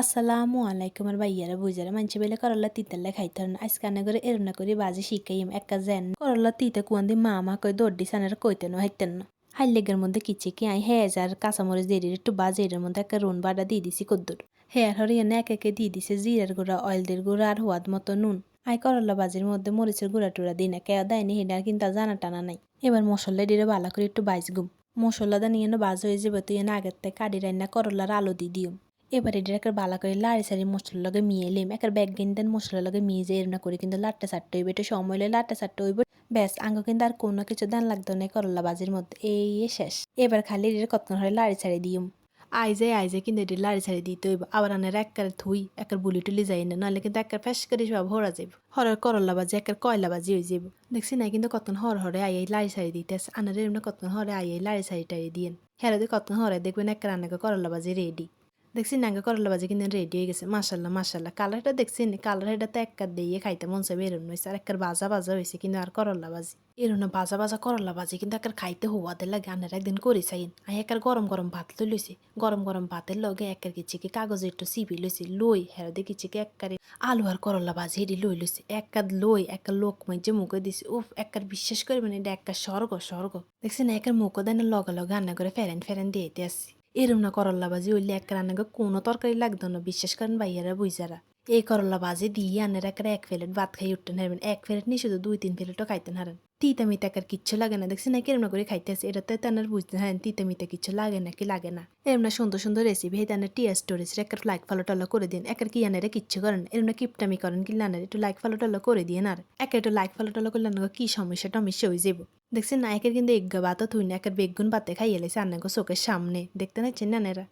আসসালামু আলাইকুম আর ভাইয়ারা, বুঝারা, মানছে বেলে করল্লা তিতাল্লা খাইতে না আজকে আনা করে এরনা করে বাজে শিখাইম, একা যেন করল্লা তিতে কুয়ান্দি মা মা কই দর্দি সানের কইতে না হাইতেন না। হাইলেগের মধ্যে কিচে কি আই হেজার কাঁচামরিচ দিয়ে একটু বাজে, এর মধ্যে একটা রুন বাটা দিয়ে দিছি কদ্দুর। হেয়ার হরে এনে এক একে দিয়ে দিছে জিরার গুঁড়া, অয়েলদের গুঁড়া আর হওয়াদ মতো নুন। আই করল্লা বাজির মধ্যে মরিচের গুঁড়া টুড়া দিই না কেয়া দেয়নি হেডার কিন্তু জানা টানা নাই। এবার মশলা দিয়ে ভালো করে একটু বাইজ গুম মশলাটা নিয়ে বাজ হয়ে যাবে, তুই এনে আগের থেকে কাটি রান্না করলার আলু দিয়ে দিও এবার এটা একটা বালা করে লাড়ি সারি মশলার লগে মিয়ে লেম, একের ব্যাগ দেন মশলার লগে মিয়ে যে এরনা করে কিন্তু লাট্টা সাট্টা হইবে, এটা সময় হলে লাট্টা সাট্টা হইব। ব্যাস, আঙ্গ কিন্তু আর কোনো কিছু দান লাগতো না করলা বাজির মধ্যে, এই শেষ। এবার খালি এটা কতক্ষণ হলে লাড়ি ছাড়ি দিম। আইজে আইজে কিন্তু এটি লাড়ি ছাড়ি দিতে হইব, আবার আনের একের থুই, একের বুলি টুলি যাই না, নাহলে কিন্তু একের ফ্যাস করে সব হরা যাইব। হরের করলা বাজি, একের কয়লা বাজি হয়ে যাইব। দেখছি না কিন্তু কতক্ষণ হর হরে আই এই লাড়ি ছাড়ি দিতে আনারে এমনি কতক্ষণ হরে আই এই লাড়ি ছাড়ি টাড়ি দিয়েন। হেরাদি কতক্ষণ হরে দেখবেন একের আনাকে করলা বাজি রেডি দেখছি নাঙ্গা করলা বাজি কিন্তু রেডি হয়ে গেছে। মাসাল্লাহ মাসাল্লাহ কালারটা দেখছি কালার এটা তো এককার দিয়ে খাইতে মন চাইবে এরম হয়েছে আর একবার বাজা বাজা হয়েছে কিন্তু আর করলা বাজি এরম বাজা বাজা করলা বাজি কিন্তু একবার খাইতে হওয়াতে লাগে। আনার একদিন করে চাইন। আই একার গরম গরম ভাত লই লইছি। গরম গরম ভাতের লগে একের কিচিকে কাগজে একটু সিপি লইছি। লই, হেরা দিয়ে কিচিকে এককারে আলু আর করলা বাজি হেডি লই লইছি। একাদ লই একটা লোক মাইজে মুখে দিছি। উফ একার বিশ্বাস করবেন এটা একটা স্বর্গ স্বর্গ। দেখছি না একার মুখও দেন লগে লগে রান্না করে ফেরেন ফেরেন দিয়ে আসছি। এরম না করল্লা বাজি হইলে এক রান্নাকে কোনো তরকারি লাগতো না, বিশ্বাস করেন ভাইয়ারা বুঝারা। এই করলা বাজি দিয়ে আনের একের এক প্লেট ভাত খাই উঠতেন হারবেন এক প্লেট নিয়ে শুধু দুই, তিন প্লেটও খাইতেন হারেন তিতা মিতা একার কিচ্ছু লাগে না। দেখছি না কিরম না করে খাইতেছে এটা তো তেনার বুঝতে হারেন তিতা মিতা কিচ্ছু লাগে না কি লাগে না? এরম না সুন্দর সুন্দর রেসিপি হে তেনার টিয়া স্টোরেজ একের লাইক ফলো টলো করে দিন। একের কি আনারে কিচ্ছু করেন? এরম না কিপটামি করেন কি আনার? একটু লাইক ফলো টলো করে দিয়ে আর। একে একটু লাইক ফলো টলো করলে কি সমস্যা টমস্যা হয়ে যাব দেখছেন নায়কের কিন্তু এগ্গা বাতা থুই না। একের বেগুন পাতে খাইয়ে লেছে আনাকে চোখের সামনে। দেখতে নাচ্ছেন নানেরা